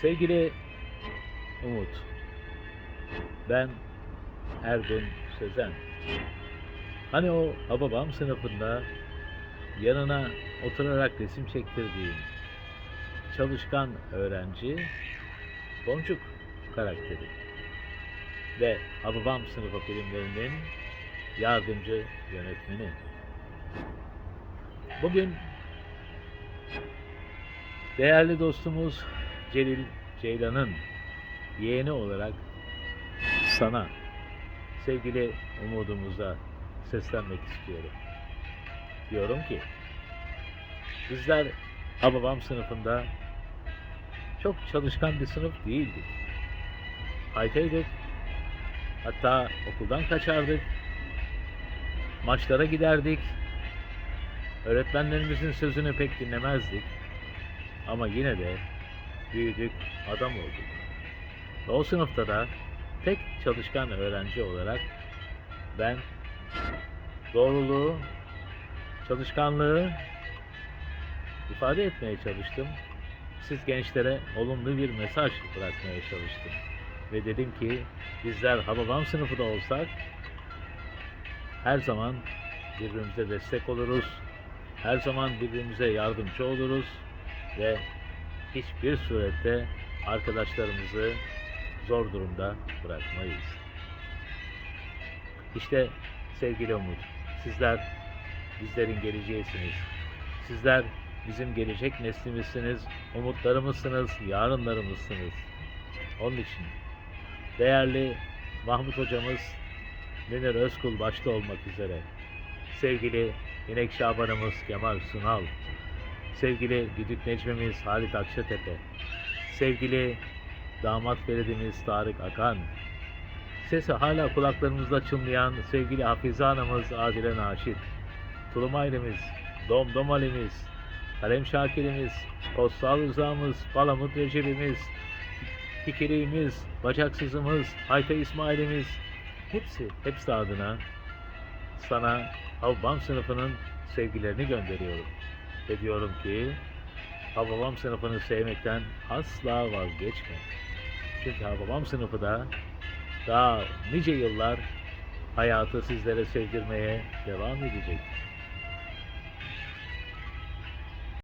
Sevgili Umut, ben Ergun Sözen. Hani o Hababam sınıfında yanına oturarak resim çektirdiğim çalışkan öğrenci Boncuk karakteri ve Hababam sınıfı filmlerinin yardımcı yönetmeni. Bugün değerli dostumuz Celil Ceylan'ın yeğeni olarak sana sevgili umudumuza seslenmek istiyorum. Diyorum ki bizler Hababam sınıfında çok çalışkan bir sınıf değildik. Haytaydık. Hatta okuldan kaçardık. Maçlara giderdik. Öğretmenlerimizin sözünü pek dinlemezdik. Ama yine de büyüdük, adam olduk. Ve o sınıfta da tek çalışkan öğrenci olarak ben doğruluğu, çalışkanlığı ifade etmeye çalıştım. Siz gençlere olumlu bir mesaj bırakmaya çalıştım. Ve dedim ki bizler Hababam sınıfı da olsak her zaman birbirimize destek oluruz. Her zaman birbirimize yardımcı oluruz ve hiçbir surette arkadaşlarımızı zor durumda bırakmayız. İşte sevgili Umut, sizler bizlerin geleceğisiniz. Sizler bizim gelecek neslimizsiniz, umutlarımızsınız, yarınlarımızsınız. Onun için değerli Mahmut hocamız Münir Özkul başta olmak üzere sevgili İnek Şabanımız Kemal Sunal, sevgili Güdük Necmimiz Halit Akçatepe, sevgili damat Feridimiz Tarık Akan, sesi hala kulaklarımızda çınlayan sevgili Hafize Hanımız Adile Naşit, Tulum ailemiz, Dom Dom Ali'miz, Kalem Şakir'imiz, Postal Rıza'mız, Palamut Recep'imiz, Fikirimiz, Bacaksızımız, Hayta İsmail'imiz, hepsi, hepsi adına sana Havbam sınıfının sevgilerini gönderiyorum. Ve diyorum ki Hababam sınıfını sevmekten asla vazgeçme. Çünkü Hababam sınıfı da daha nice yıllar hayatı sizlere sevdirmeye devam edecek.